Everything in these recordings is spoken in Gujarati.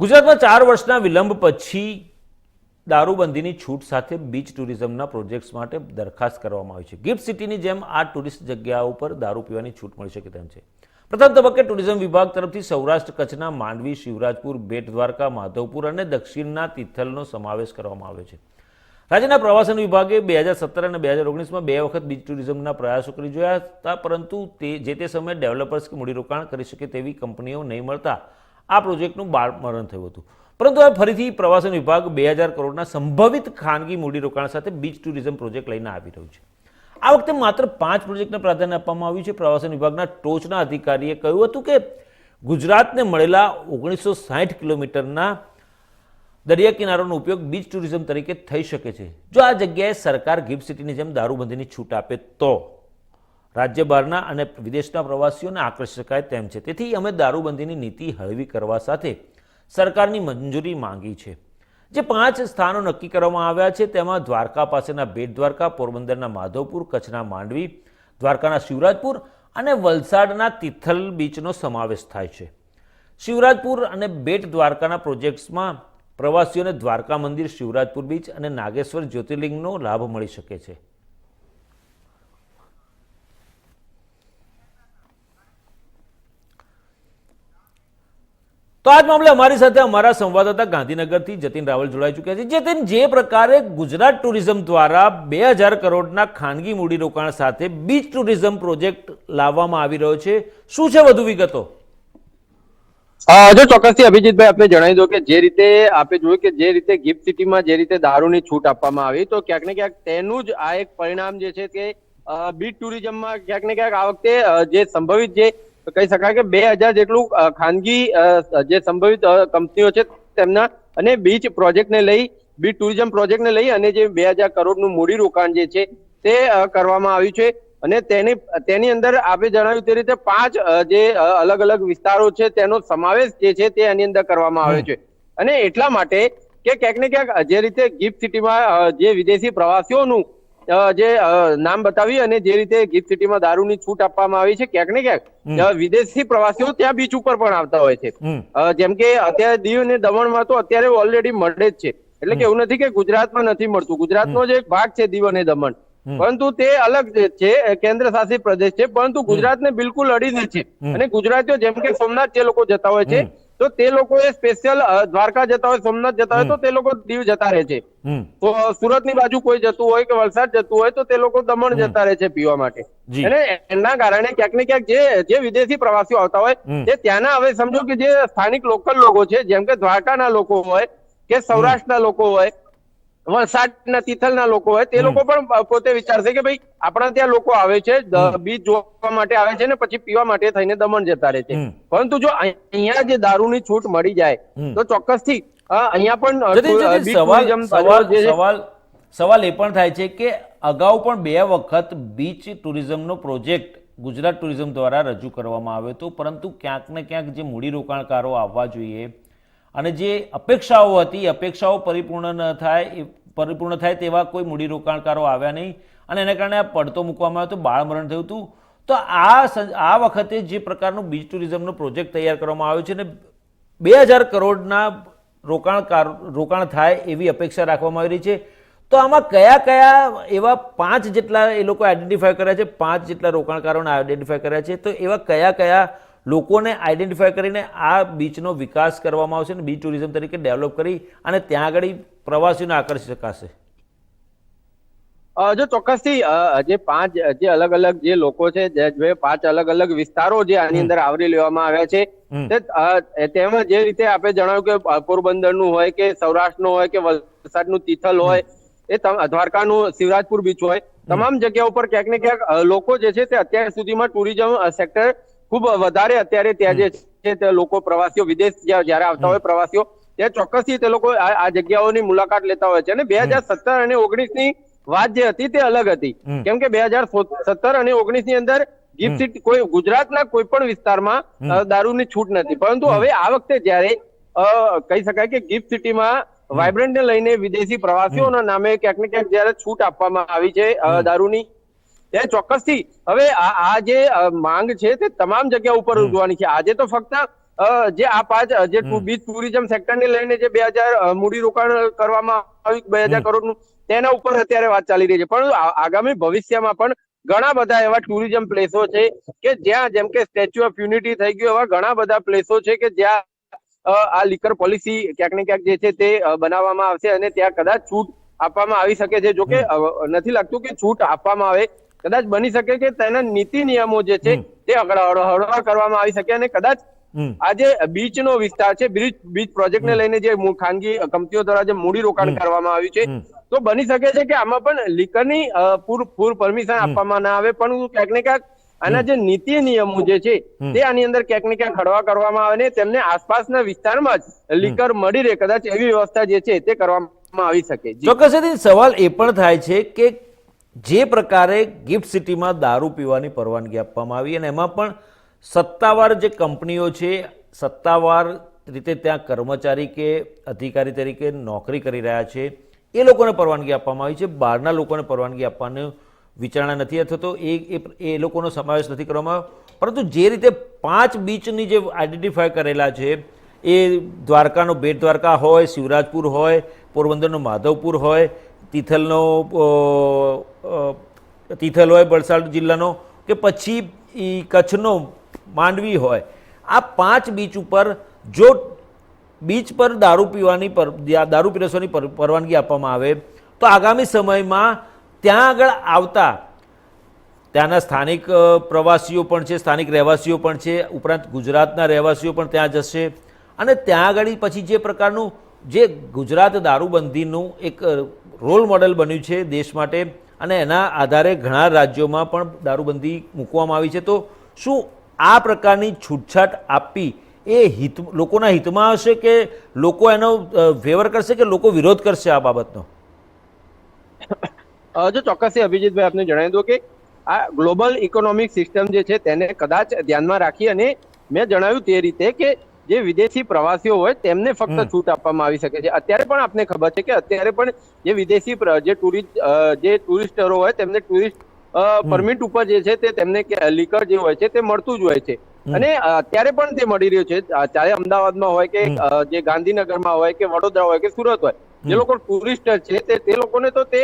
ગુજરાતમાં ચાર વર્ષના વિલંબ પછી દારૂબંધીની છૂટ સાથે બીચ ટુરિઝમના પ્રોજેક્ટ્સ માટે દરખાસ્ત કરવામાં આવી છે. ગિફ્ટ સિટીની જેમ આ ટુરિસ્ટ જગ્યાઓ પર દારૂ પીવાની છૂટ મળી શકે તેમ છે. પ્રથમ તબક્કે ટુરિઝમ વિભાગ તરફથી સૌરાષ્ટ્ર કચ્છના માંડવી, શિવરાજપુર, બેટ દ્વારકા, માધવપુર અને દક્ષિણના તિથલનો સમાવેશ કરવામાં આવ્યો છે. રાજ્યના પ્રવાસન વિભાગે બે હજાર સત્તર અને બે હજાર ઓગણીસમાં બે વખત બીચ ટુરિઝમના પ્રયાસો કરી જોયા હતા, પરંતુ તે જે તે સમયે ડેવલપર્સ કે મૂડીરોકાણ કરી શકે તેવી કંપનીઓ નહીં મળતા આ પ્રોજેક્ટનું બાળમરણ થયું હતું. પરંતુ હવે ફરીથી પ્રવાસન વિભાગ બે હજાર કરોડના સંભવિત ખાનગી મૂડીરોકાણ સાથે બીચ ટુરિઝમ પ્રોજેક્ટ લઈને આવી રહ્યું છે. આ વખતે માત્ર પાંચ પ્રોજેક્ટને પ્રાધાન્ય આપવામાં આવ્યું છે. પ્રવાસન વિભાગના ટોચના અધિકારીએ કહ્યું હતું કે ગુજરાતને મળેલા ઓગણીસો સાઠ કિલોમીટરના દરિયા કિનારાનો ઉપયોગ બીચ ટુરિઝમ તરીકે થઈ શકે છે. જો આ જગ્યાએ સરકાર ગિફ્ટ સિટીની જેમ દારૂબંધીની છૂટ આપે તો. રાજ્ય બહારના અને વિદેશના પ્રવાસીઓને આકર્ષી શકાય તેમ છે. તેથી અમે દારૂબંધીની નીતિ હળવી કરવા સાથે સરકારની મંજૂરી માંગી છે. જે પાંચ સ્થાનો નક્કી કરવામાં આવ્યા છે, તેમાં દ્વારકા પાસેના બેટ દ્વારકા, પોરબંદરના માધવપુર, કચ્છના માંડવી, દ્વારકાના શિવરાજપુર અને વલસાડના તિથલ બીચનો સમાવેશ થાય છે. શિવરાજપુર અને બેટ દ્વારકાના પ્રોજેક્ટ્સમાં પ્રવાસીઓને દ્વારકા મંદિર, શિવરાજપુર બીચ અને નાગેશ્વર જ્યોતિર્લિંગનો લાભ મળી શકે છે. તો આજ મામલે અમારી સાથે અમારા સંવાદદાતા ગાંધીનગરથી જતીન રાવલ જોડાઈ ચૂક્યા છે. જતીન, જે પ્રકારે ગુજરાત ટુરિઝમ દ્વારા બે હજાર કરોડના ખાનગી મૂડીરોકાણ સાથે બીચ ટુરિઝમ પ્રોજેક્ટ લાવવામાં આવી રહ્યો છે. શું છે વધુ વિગતો? જો ચોક્કસથી અભિજીતભાઈ આપણે જણાવી દો કે જે રીતે આપણે જોયું કે જે રીતે ગિફ્ટ સિટીમાં જે રીતે દારૂની છૂટ આપવામાં આવી, તો ક્યાંક ને ક્યાંક તેનું જ આ એક પરિણામ જે છે કે બીચ ટુરિઝમમાં ક્યાંક ને ક્યાંક આ વખતે જે સંભવિત જે કહી શકાય કે બે હજાર જેટલું ખાનગી જે સંભવિત કંપનીઓ છે તેમના અને બીચ પ્રોજેક્ટને લઈ, બીચ ટુરિઝમ પ્રોજેક્ટને લઈ અને જે બે હજાર કરોડનું મૂડી રોકાણ જે છે તે કરવામાં આવ્યું છે. અને તેની તેની અંદર આપણે જણાવ્યું તે રીતે પાંચ જે અલગ અલગ વિસ્તારો છે તેનો સમાવેશ જે છે તે એની અંદર કરવામાં આવ્યો છે. અને એટલા માટે કે ક્યાંક ને ક્યાંક જે રીતે ગિફ્ટ સિટીમાં જે વિદેશી પ્રવાસીઓનું જે નામ બતાવી અને જે રીતે ગિફ્ટ સિટીમાં દારૂની છૂટ આપવામાં આવી છે ક્યાંક ને ક્યાંક વિદેશી પ્રવાસીઓ ત્યાં બીચ ઉપર પણ આવતા હોય છે. જેમ કે અત્યારે દીવ અને દમણમાં તો અત્યારે ઓલરેડી મળે જ છે. એટલે કે એવું નથી કે ગુજરાતમાં નથી મળતું. ગુજરાતનો જે એક ભાગ છે દીવ અને દમણ. પરંતુ તે અલગ છે કેન્દ્ર શાસિત પ્રદેશ છે પરંતુ ગુજરાતને બિલકુલ અડીને છે. અને ગુજરાતીઓ જેમ કે સોમનાથ જે લોકો જતા હોય છે. તો તે લોકો એ સ્પેશિયલ દ્વારકા જતા હોય સોમનાથ જતા હોય તો તે લોકો દીવ જતા રહે છે. તો સુરતની બાજુ કોઈ જતું હોય કે વલસાડ જતું હોય તો તે લોકો દમણ જતા રહે છે પીવા માટે. અને એના કારણે ક્યાંક ને ક્યાંક જે જે વિદેશી પ્રવાસીઓ આવતા હોય તે ત્યાંના હવે સમજો કે જે સ્થાનિક લોકલ લોકો છે જેમ કે દ્વારકાના લોકો હોય કે સૌરાષ્ટ્રના લોકો હોય વલસાડના તિથલના લોકો હોય તે લોકો પણ પોતે વિચારશે કે ભાઈ આપણા ત્યાં લોકો આવે છે બીજ જોવા માટે આવે છે ને પછી પીવા માટે થઈને દમણ જતા રહે છે. પરંતુ જો અહીંયા જે દારૂની છૂટ મળી જાય તો ચોક્કસથી થી અહીંયા પણ સવાલ સવાલ સવાલ એ પણ થાય છે કે અગાઉ પણ બે વખત બીચ ટુરિઝમનો પ્રોજેક્ટ ગુજરાત ટુરિઝમ દ્વારા રજૂ કરવામાં આવ્યો હતો પરંતુ ક્યાંક ને ક્યાંક જે મૂડીરોકાણકારો આવવા જોઈએ અને જે અપેક્ષાઓ હતી અપેક્ષાઓ પરિપૂર્ણ ન થાય, એ પરિપૂર્ણ થાય તેવા કોઈ મૂડીરોકાણકારો આવ્યા નહીં. અને એના કારણે આ પડતો મૂકવામાં આવ્યો તો બાળમરણ થયું હતું. તો આ આ વખતે જે પ્રકારનું બીચ ટુરિઝમનો પ્રોજેક્ટ તૈયાર કરવામાં આવ્યો છે ને, બે હજાર કરોડના રોકાણકાર, રોકાણ થાય એવી અપેક્ષા રાખવામાં આવી રહી છે. તો આમાં કયા કયા એવા પાંચ જેટલા એ લોકો આઈડેન્ટિફાય કર્યા છે? પાંચ જેટલા રોકાણકારોને આઈડેન્ટિફાય કર્યા છે? તો એવા કયા કયા લોકોને આઈડેન્ટિફાય કરીને આ બીચનો વિકાસ કરવામાં આવશે અને બીચ ટુરિઝમ તરીકે ડેવલપ કરી અને ત્યાં આગળ પ્રવાસીઓને આકર્ષી શકાશે. જો ચોક્કસથી જે પાંચ જે અલગ અલગ જે લોકો છે જે પાંચ અલગ અલગ વિસ્તારો જે આની અંદર આવરી લેવામાં આવ્યા છે તેમાં જે રીતે આપણે જણાવ્યું કે પોરબંદરનું હોય કે સૌરાષ્ટ્રનું હોય કે વલસાડનું તિથલ હોય એ દ્વારકાનું શિવરાજપુર બીચ હોય તમામ જગ્યા ઉપર ક્યાંક ને ક્યાંક લોકો જે છે તે અત્યાર સુધીમાં ટુરિઝમ સેક્ટર ખૂબ વધારે અત્યારે ત્યાં જે છે તે લોકો પ્રવાસીઓ વિદેશ જયારે આવતા હોય પ્રવાસીઓ ત્યાં ચોક્કસથી તે લોકો આ જગ્યાઓની મુલાકાત લેતા હોય છે. અને બે હજાર સત્તર અને ઓગણીસની વાત જે હતી તે અલગ હતી. કેમ કે બે હજાર સત્તર અને ઓગણીસની અંદર ગિફ્ટ સિટી કોઈ ગુજરાતના કોઈ પણ વિસ્તારમાં દારૂની છૂટ નથી. પરંતુ હવે આ વખતે જ્યારે કહી શકાય કે ગિફ્ટ સિટીમાં વાઇબ્રન્ટ ને લઈને વિદેશી પ્રવાસીઓના નામે ક્યાંક ને ક્યાંક જયારે છૂટ આપવામાં આવી છે દારૂની ત્યારે ચોક્કસથી. હવે આ આ જે માંગ છે તે તમામ જગ્યા ઉપર ઉજવાની છે. આજે તો ફક્ત જે આ પાંચ જે બીચ ટુરિઝમ સેક્ટરને લઈને જે બે હજાર મૂડી રોકાણ કરવામાં આવ્યું બે હજાર કરોડનું તેના ઉપર અત્યારે વાત ચાલી રહી છે. પણ આગામી ભવિષ્યમાં પણ ઘણા બધા એવા ટુરિઝમ પ્લેસો છે કે જ્યાં જેમ કે સ્ટેચ્યુ ઓફ યુનિટી થઈ ગયું એવા ઘણા બધા પ્લેસો છે કે જ્યાં આ લીકર પોલિસી ક્યાંક ને ક્યાંક જે છે તે બનાવવામાં આવશે અને ત્યાં કદાચ છૂટ આપવામાં આવી શકે છે. જો કે નથી લાગતું કે છૂટ આપવામાં આવે કદાચ બની શકે કે તેના નીતિ નિયમો જે છે તે હળ- હળ- હળવા કરવામાં આવી શકે અને કદાચ આજે બીચ નો વિસ્તાર છે બીચ બીચ પ્રોજેક્ટને લઈને જે ખાનગી કંપનીઓ દ્વારા જે મૂડી રોકાણ કરવામાં આવ્યું છે તો બની શકે છે કે આમાં પણ લીકરની પૂર પૂર પરમિશન આપવામાં ના આવે પણ ક્યાંક ને ક્યાંક આના જે નીતિ નિયમો જે છે તે આની અંદર ક્યાંક ને ક્યાંક હળવા કરવામાં આવે ને તેમને આસપાસના વિસ્તારમાં જ લીકર મળી રહે કદાચ એવી વ્યવસ્થા જે છે તે કરવામાં આવી શકે. ચોક્કસ સવાલ એ પણ થાય છે કે જે પ્રકારે ગિફ્ટ સિટીમાં દારૂ પીવાની પરવાનગી આપવામાં આવી અને એમાં પણ સત્તાવાર જે કંપનીઓ છે, સત્તાવાર રીતે ત્યાં કર્મચારી કે અધિકારી તરીકે નોકરી કરી રહ્યા છે, એ લોકોને પરવાનગી આપવામાં આવી છે. બહારના લોકોને પરવાનગી આપવાની વિચારણા નથી અથવા તો એ, એ- લોકોનો સમાવેશ નથી કરવામાં. પરંતુ જે રીતે પાંચ બીચની જે આઈડેન્ટિફાય કરેલા છે, એ દ્વારકાનો બેટ દ્વારકા હોય, શિવરાજપુર હોય, પોરબંદરનો માધવપુર હોય, તિથલનો તિથલ હોય વલસાડ જિલ્લાનો કે પછી એ કચ્છનો માંડવી હોય, આ પાંચ બીચ ઉપર જો બીચ પર દારૂ પીવાની પર દારૂ પીરસવાની પરવાનગી આપવામાં આવે, તો આગામી સમયમાં ત્યાં આગળ આવતા ત્યાંના સ્થાનિક પ્રવાસીઓ પણ છે, સ્થાનિક રહેવાસીઓ પણ છે, ઉપરાંત ગુજરાતના રહેવાસીઓ પણ ત્યાં જશે, અને ત્યાં આગળ પછી જે પ્રકારનું જે ગુજરાત દારૂબંધીનું એક રોલ મોડેલ બન્યું છે દેશ માટે અને એના આધારે ઘણા રાજ્યોમાં પણ દારૂબંધી મૂકવામાં આવી છે. તો શું આ પ્રકારની છૂટછાટ આપવી એ હિત, લોકોના હિતમાં હશે કે લોકો એનો ફેવર કરશે કે લોકો વિરોધ કરશે આ બાબતનો? જો ચોક્કસથી અભિજીતભાઈ આપને જણાવી દો કે આ ગ્લોબલ ઇકોનોમિક સિસ્ટમ જે છે તેને કદાચ ધ્યાનમાં રાખી અને મેં જણાવ્યું તે રીતે કે જે વિદેશી પ્રવાસીઓ હોય તેમને ફક્ત છૂટ આપવામાં આવી શકે છે. અત્યારે પણ આપને ખબર છે કે અત્યારે પણ જે વિદેશી જે ટુરિસ્ટ જે ટુરિસ્ટરો હોય તેમને ટુરિસ્ટ પરમિટ ઉપર જે છે તે તેમને લીકર જે હોય છે તે મળતું જ હોય છે. અને અત્યારે પણ તે મળી રહ્યું છે. ચાહે અમદાવાદમાં હોય કે જે ગાંધીનગરમાં હોય કે વડોદરા હોય કે સુરત હોય જે લોકો ટુરિસ્ટ છે તે તે લોકોને તો તે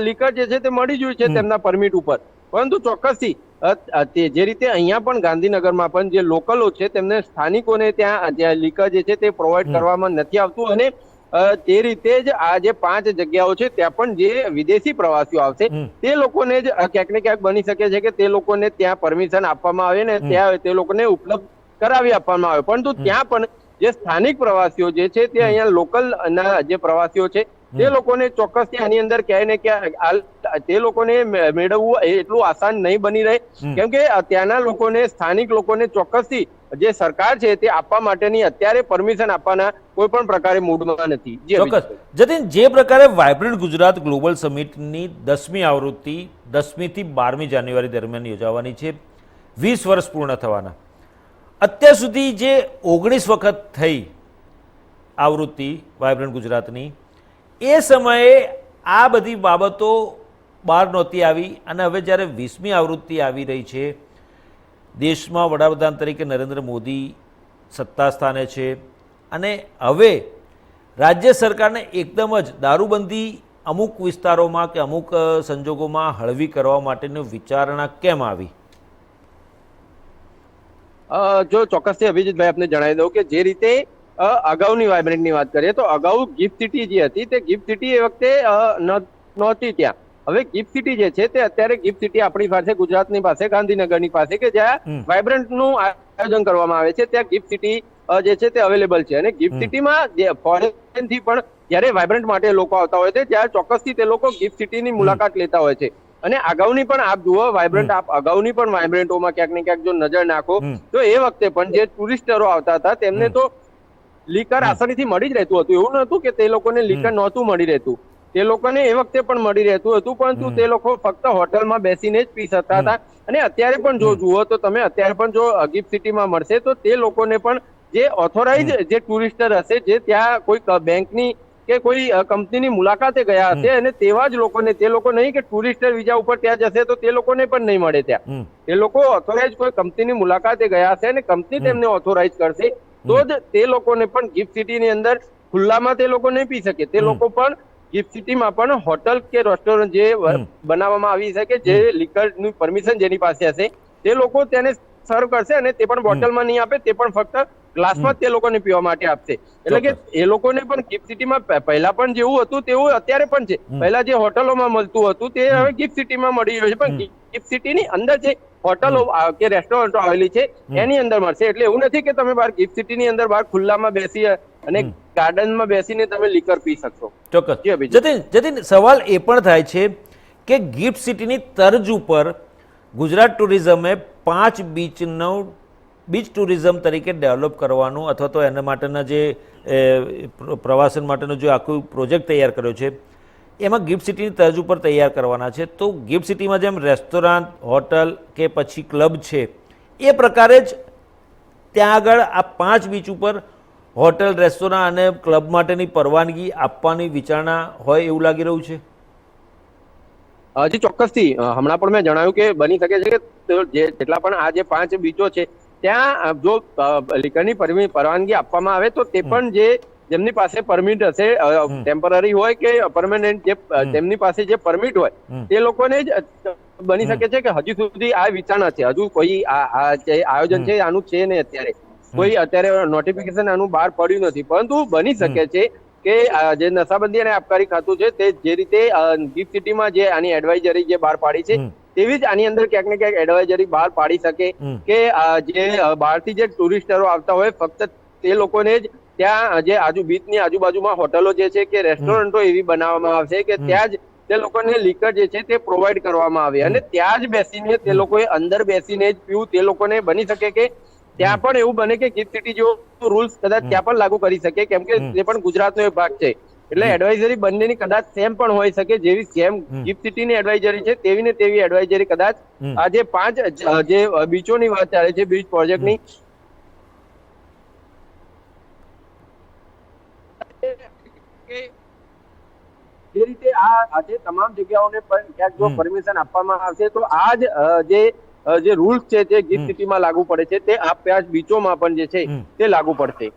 લીકર જે છે તે મળી જ છે તેમના પરમિટ ઉપર. પરંતુ ચોક્કસથી જે રીતે અહીંયા પણ ગાંધીનગરમાં પણ જે લોકલો છે તેમને સ્થાનિકોને ત્યાં જે લીકર જે છે તે પ્રોવાઈડ કરવામાં નથી આવતું અને તે રીતે જ આ જે પાંચ જગ્યાઓ છે ત્યાં પણ જે વિદેશી પ્રવાસીઓ આવશે તે લોકોને જ ક્યાંક ને ક્યાંક બની શકે છે કે તે લોકોને ત્યાં પરમિશન આપવામાં આવે ને ત્યાં તે લોકોને ઉપલબ્ધ કરાવી આપવામાં આવે. પરંતુ ત્યાં પણ જે સ્થાનિક પ્રવાસીઓ જે છે તે અહીંયા લોકલ ના જે પ્રવાસીઓ છે તે લોકોને ચોક્કસ આની અંદર ક્યાંય ને ક્યાંય તે લોકોને મેળવવું એટલું આસાન નહીં બની રહે. કેમ કે ત્યાંના લોકોને સ્થાનિક લોકોને ચોક્કસથી જે સરકાર છે તે આપવા માટેની અત્યારે પરમિશન આપવાના કોઈ પણ પ્રકારે મૂડમાં નથી. ચોક્કસ. જતીન જે પ્રકારે વાઇબ્રન્ટ ગુજરાત ગ્લોબલ સમિટની દસમી આવૃત્તિ દસમીથી બારમી જાન્યુઆરી દરમિયાન યોજાવાની છે વીસ વર્ષ પૂર્ણ થવાના. અત્યાર સુધી જે ઓગણીસ વખત થઈ આવૃત્તિ વાઇબ્રન્ટ ગુજરાતની એ સમયે આ બધી બાબતો બહાર નહોતી આવી અને હવે જ્યારે વીસમી આવૃત્તિ આવી રહી છે, દેશમાં વડાપ્રધાન તરીકે નરેન્દ્ર મોદી સત્તા સ્થાને છે અને હવે રાજ્ય સરકારને એકદમ જ દારૂબંધી અમુક વિસ્તારોમાં કે અમુક સંજોગોમાં હળવી કરવા માટેની વિચારણા કેમ આવી? જો ચોક્કસથી અભિજીતભાઈ આપને જણાવી દઉં કે જે રીતે અગાઉની વાઇબ્રન્ટની વાત કરીએ તો અગાઉ ગિફ્ટ સિટી જે હતી તે ગિફ્ટ સિટી એ વખતે નહોતી ત્યાં. હવે ગિફ્ટ સિટી જે છે તે અત્યારે ગિફ્ટ સિટી આપણી પાસે ગુજરાતની પાસે ગાંધીનગરની પાસે કે જ્યાં વાઇબ્રન્ટનું આયોજન કરવામાં આવે છે ત્યાં ગિફ્ટ સિટી જે છે તે અવેલેબલ છે. અને ગિફ્ટ સિટીમાં જે ફોરેન પણ જ્યારે વાઇબ્રન્ટ માટે લોકો આવતા હોય છે ત્યારે ચોક્કસથી તે લોકો ગિફ્ટ સિટીની મુલાકાત લેતા હોય છે. અને અગાઉની પણ આપ જુઓ વાઇબ્રન્ટ આપ અગાઉની પણ વાઇબ્રન્ટોમાં ક્યાંક ને ક્યાંક જો નજર નાખો તો એ વખતે પણ જે ટુરિસ્ટરો આવતા હતા તેમને તો લીકર આસાનીથી મળી જ રહેતું હતું. એવું નહોતું કે તે લોકોને લીકર. નહોતું મળી રહેતું. તે લોકોને એ વખતે પણ મળી રહેતું હતું પરંતુ તે લોકો ફક્ત હોટલમાં બેસીને જ પી શકતા હતા અને અત્યારે પણ જો જુઓ તો તમે અત્યારે પણ જો ગિફ્ટ સિટીમાં મળશે તો તે લોકોને પણ જે ઓથોરાઇઝ જે ટુરિસ્ટર હશે જે ત્યાં કોઈ બેંકની કે કોઈ કંપનીની મુલાકાતે ગયા હશે અને તેવા જ લોકોને તે લોકો નહીં કે ટુરિસ્ટર વિઝા ઉપર ત્યાં જશે તો તે લોકોને પણ નહીં મળે ત્યાં. તે લોકો ઓથોરાઇઝ કોઈ કંપનીની મુલાકાતે ગયા હશે અને કંપની તેમને ઓથોરાઇઝ કરશે. તો જ તે લોકોને પણ ગિફ્ટ સિટીની અંદર ખુલ્લામાં તે લોકો નહીં પી શકે. તે લોકો પણ ગિફ્ટ સિટીમાં પણ હોટલ કે રેસ્ટોરન્ટ જે બનાવવામાં આવી છે કે જે લીકરનું પરમિશન જેની પાસે હશે તે લોકો તેને સર્વ કરશે અને તે પણ બોટલમાં નહીં આપે તે પણ ફક્ત ગ્લાસમાં તે લોકોને પીવા માટે આપશે. એટલે કે એ લોકોને પણ ગિફ્ટ સિટીમાં પહેલા પણ જેવું હતું તેવું અત્યારે પણ છે. પહેલા જે હોટલોમાં મળતું હતું તે હવે ગિફ્ટ સિટીમાં મળી રહ્યું છે. પણ ગિફ્ટ સિટીની અંદર જે હોટલો કે રેસ્ટોરન્ટો આવેલી છે એની અંદર મળશે. એટલે એવું નથી કે તમે બહાર ગિફ્ટ સિટીની અંદર બહાર ખુલ્લામાં બેસી અને ગાર્ડનમાં બેસીને તમે લીકર પી શકશો. ચોક્કસ. જતીન જતીન સવાલ એ પણ થાય છે કે ગિફ્ટ સિટીની તર્જ ઉપર ગુજરાત ટુરિઝમે પાંચ બીચનો બીચ ટુરિઝમ તરીકે ડેવલપ કરવાનું અથવા તો એના માટેના જે પ્રવાસન માટેનો જે આખું પ્રોજેક્ટ તૈયાર કર્યો છે એમાં ગિફ્ટ સિટીની તર્જ ઉપર તૈયાર કરવાના છે. તો ગિફ્ટ સિટીમાં જેમ રેસ્ટોરન્ટ હોટલ કે પછી ક્લબ છે એ પ્રકારે જ ત્યાં આગળ આ પાંચ બીચ ઉપર હોટેલ રેસ્ટોરાં અને ક્લબ માટેની પરવાનગી આપવાની વિચારણા હોય એવું લાગી રહ્યું છે? હજી ચોક્કસથી. હમણાં પણ મેં જણાવ્યું કે બની શકે છે કે જે જેટલા પણ આ જે પાંચ બીચો છે ત્યાં જો લીકરની પરવાનગી આપવામાં આવે તો તે પણ જે જેમની પાસે પરમિટ હશે ટેમ્પરરી હોય કે પરમેનન્ટ જે તેમની પાસે જે પરમિટ હોય. તે લોકોને જ બની શકે છે કે હજી સુધી આ વિચારણા છે? હજુ કોઈ આ જે આયોજન છે આનું છે નહીં અત્યારે. કોઈ અત્યારે નોટિફિકેશન આનું બહાર પડ્યું નથી. પરંતુ બની શકે છે કે આ જે નશાબંધી અને આબકારી ખાતું છે તે જે રીતે ગિફ્ટ સિટીમાં જે આની એડવાઇઝરી જે બહાર પાડી છે તેવી જ આની અંદર ક્યાંક ને ક્યાંક એડવાઇઝરી બહાર પાડી શકે કે જે બહારથી જે ટુરિસ્ટરો આવતા હોય ફક્ત તે લોકોને જ ત્યાં જે આજુ બીચની આજુબાજુમાં હોટલો જે છે કે રેસ્ટોરન્ટો એવી બનાવવામાં આવશે કે ત્યાં જ તે લોકોને લીકર જે છે તે પ્રોવાઈડ કરવામાં આવે. અને ત્યાં જ બેસીને તે લોકોએ અંદર બેસીને જ પીવું તે લોકોને બની શકે કે ત્યાં પણ એવું બને કે ગિફ્ટ સિટી જેવો રૂલ્સ કદાચ ત્યાં પણ લાગુ કરી શકે. કેમ કે તે પણ ગુજરાતનો એક ભાગ છે. એટલે એડવાઇઝરી બંનેની કદાચ સેમ પણ હોઈ શકે જેવી સેમ ગિફ્ટ સિટીની એડવાઇઝરી છે તેવી ને તેવી એડવાઇઝરી કદાચ આજે આ જે પાંચ જે બીચોની વાત ચાલે છે બીચ પ્રોજેક્ટની જે રીતે આ આજે તમામ જગ્યાઓને પણ ક્યાંક જો પરમિશન આપવામાં આવશે તો આ જ જે જે રૂલ્સ છે જે ગિફ્ટ સિટીમાં લાગુ પડે છે તે આ પ્યાજ બીચોમાં પણ જે છે તે લાગુ પડશે.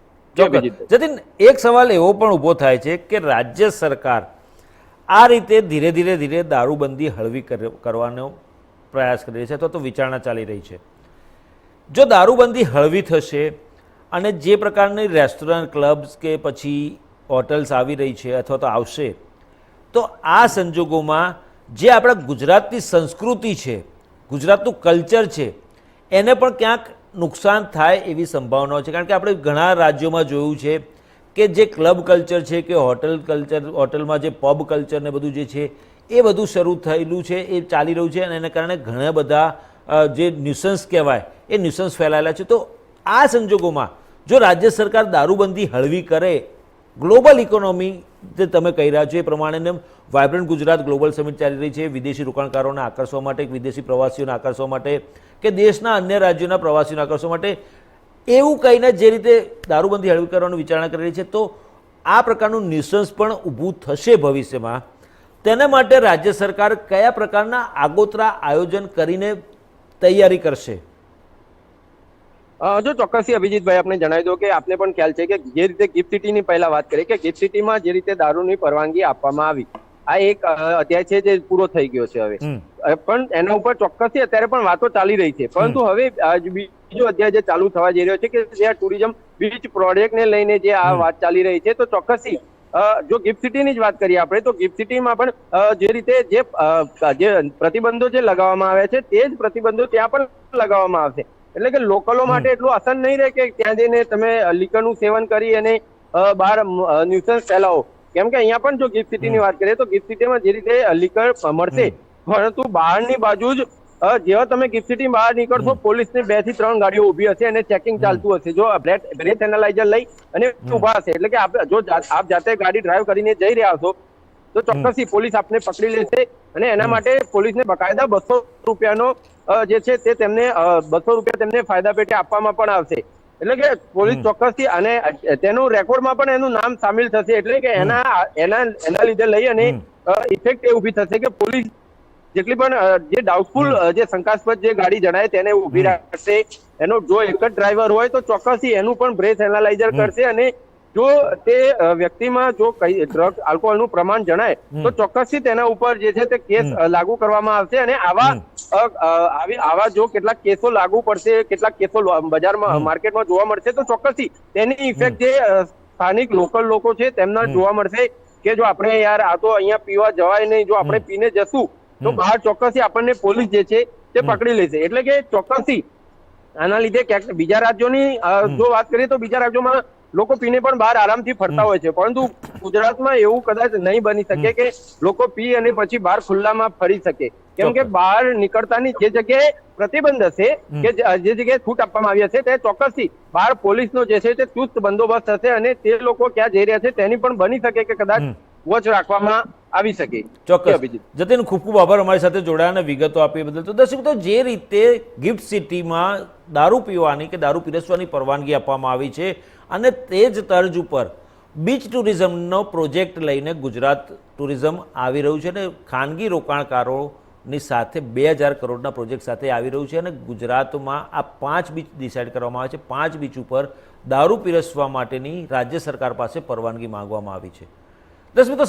જતીન એક સવાલ એવો પણ ઊભો થાય છે કે રાજ્ય સરકાર આ રીતે ધીરે ધીરે ધીરે દારૂબંધી હળવી કરવાનો પ્રયાસ કરી રહી છે અથવા તો વિચારણા ચાલી રહી છે. જો દારૂબંધી હળવી થશે અને જે પ્રકારની રેસ્ટોરન્ટ ક્લબ્સ કે પછી હોટલ્સ આવી રહી છે અથવા તો આવશે. તો આ સંજોગોમાં જે આપણા ગુજરાતની સંસ્કૃતિ છે, ગુજરાતનું કલ્ચર છે, એને પણ ક્યાંક નુકસાન થાય એવી સંભાવનાઓ છે. કારણ કે આપણે ઘણા રાજ્યોમાં જોયું છે કે જે ક્લબ કલ્ચર છે કે હોટલ કલ્ચર, હોટલમાં જે પબ કલ્ચર ને બધું જે છે, એ બધું શરૂ થયેલું છે, એ ચાલી રહ્યું છે અને એને કારણે ઘણા બધા જે ન્યુસન્સ કહેવાય, એ ન્યુસન્સ ફેલાયેલા છે. તો આ સંજોગોમાં જો રાજ્ય સરકાર દારૂબંધી હળવી કરે ગ્લોબલ ઇકોનોમી જે તમે કહી રહ્યા છો એ પ્રમાણે વાયબ્રન્ટ ગુજરાત ગ્લોબલ સમિટ ચાલી રહી છે. વિદેશી રોકાણકારોને આકર્ષવા માટે, વિદેશી પ્રવાસીઓને આકર્ષવા માટે કે દેશના અન્ય રાજ્યોના પ્રવાસીઓને આકર્ષવા માટે એવું કહીને જે રીતે દારૂબંધી હળવી કરવાની વિચારણા કરી રહી છે, તો આ પ્રકારનું ન્યુસન્સ પણ ઊભું થશે ભવિષ્યમાં. તેના માટે રાજ્ય સરકાર કયા પ્રકારના આગોતરા આયોજન કરીને તૈયારી કરશે? જો ચોક્કસથી અભિજીતભાઈ આપણે જણાવી દો કે આપને પણ ખ્યાલ છે કે જે રીતે ગિફ્ટ સિટીની પહેલા વાત કરીએ કે ગિફ્ટ સિટીમાં જે રીતે દારૂની પરવાનગી આપવામાં આવી આ એક અધ્યાય છે જે પૂરો થઈ ગયો છે હવે. પણ એના ઉપર ચોક્કસથી અત્યારે પણ વાતો ચાલી રહી છે. પરંતુ હવે બીજો અધ્યાય જે ચાલુ થવા જઈ રહ્યો છે કે જે આ ટુરિઝમ બીચ પ્રોજેક્ટને લઈને જે આ વાત ચાલી રહી છે તો ચોક્કસથી જો ગિફ્ટ સિટીની જ વાત કરીએ આપણે તો ગિફ્ટ સિટીમાં પણ જે રીતે જે જે પ્રતિબંધો જે લગાવવામાં આવ્યા છે તે જ પ્રતિબંધો ત્યાં પણ લગાવવામાં આવશે. એટલે કે લોકલો માટે એટલું અસર નહીં રહે કે ત્યાં જઈને તમે લીકરનું સેવન કરી અને બહાર ન્યુસન્સ ફેલાવો. કેમ કે અહીંયા પણ જો ગિફ્ટ સિટીની વાત કરીએ તો ગિફ્ટ સિટીમાં જે રીતે લીકર મળશે પરંતુ બહારની બાજુ જ જેવા તમે ગિફ્ટ સિટી બહાર નીકળશો પોલીસની બેથી ત્રણ ગાડીઓ ઊભી હશે અને ચેકિંગ ચાલતું હશે. જો બ્રેથ એનાલાઇઝર લઈ અને ઊભા હશે. એટલે કે આપ જો આપ જાતે ગાડી ડ્રાઈવ કરીને જઈ રહ્યા છો તો ચોક્કસથી પોલીસ આપને પકડી લેશે અને એના માટે પોલીસને બકાયદા બસો રૂપિયાનો જે છે તે તેમને બસો રૂપિયા તેમને ફાયદા પેટે આપવામાં પણ આવશે. એટલે કે પોલીસ ચોક્કસથી અને તેનું રેકોર્ડમાં પણ એનું નામ સામેલ થશે એટલે કે એના એના એના લીધે લઈ અને ઇફેક્ટ એ ઊભી થશે કે પોલીસ જેટલી પણ જે ડાઉટફુલ જે શંકાસ્પદ જે ગાડી જણાય તેને ઊભી રાખશે. એનો જો એક જ ડ્રાઈવર હોય તો ચોક્કસથી એનું પણ બ્રેથ એનાલાઇઝર કરશે અને જો તે વ્યક્તિમાં જો કઈ ડ્રગ આલ્કોહોલનું પ્રમાણ જણાય તો ચોક્કસથી તેના ઉપર જે છે તે કેસ લાગુ કરવામાં આવશે અને આવા આવા જો કેટલાક કેસો લાગુ પડશે કેટલાક કેસો બજારમાં માર્કેટમાં જોવા મળશે તો ચોક્કસથી તેની ઇફેક્ટ જે સ્થાનિક લોકલ લોકો છે તેમના જોવા મળશે કે જો આપણે યાર આ તો અહીંયા પીવા જવાય નહીં જો આપણે પીને જશું તો બહાર ચોક્કસથી આપણને પોલીસ જે છે તે પકડી લેશે. એટલે કે ચોક્કસથી આના લીધે ક્યાંક બીજા રાજ્યોની જો વાત કરીએ તો બીજા રાજ્યોમાં લોકો પીને પણ બહાર આરામથી ફરતા હોય છે. પરંતુ ગુજરાતમાં એવું કદાચ નહીં બની શકે કે લોકો પી અને પછી બહાર ખુલ્લામાં ફરી શકે. કેમ કે બહાર નીકળતાની જે જગ્યાએ પ્રતિબંધ હશે કે જે જગ્યાએ છૂટ આપવામાં આવી હશે તે ચોક્કસથી બહાર પોલીસનો જે છે તે ચુસ્ત બંદોબસ્ત હશે અને તે લોકો ક્યાં જઈ રહ્યા છે તેની પણ બની શકે કે કદાચ વોચ રાખવામાં આવી શકે. ચોક્કસ. જતીન ખૂબ ખૂબ આભાર અમારી સાથે જોડાયા અને વિગતો આપી બદલ. તો દર્શક મિત્રો જે રીતે ગિફ્ટ સિટીમાં દારૂ પીવાની કે દારૂ પીરસવાની પરવાનગી આપવામાં આવી છે અને તે જ તર્જ ઉપર બીચ ટુરિઝમનો પ્રોજેક્ટ લઈને ગુજરાત ટુરિઝમ આવી રહ્યું છે અને ખાનગી રોકાણકારોની સાથે બે હજાર કરોડના પ્રોજેક્ટ સાથે આવી રહ્યું છે અને ગુજરાતમાં આ પાંચ બીચ ડિસાઇડ કરવામાં આવે છે. પાંચ બીચ ઉપર દારૂ પીરસવા માટેની રાજ્ય સરકાર પાસે પરવાનગી માંગવામાં આવી છે. દસ મિત્રો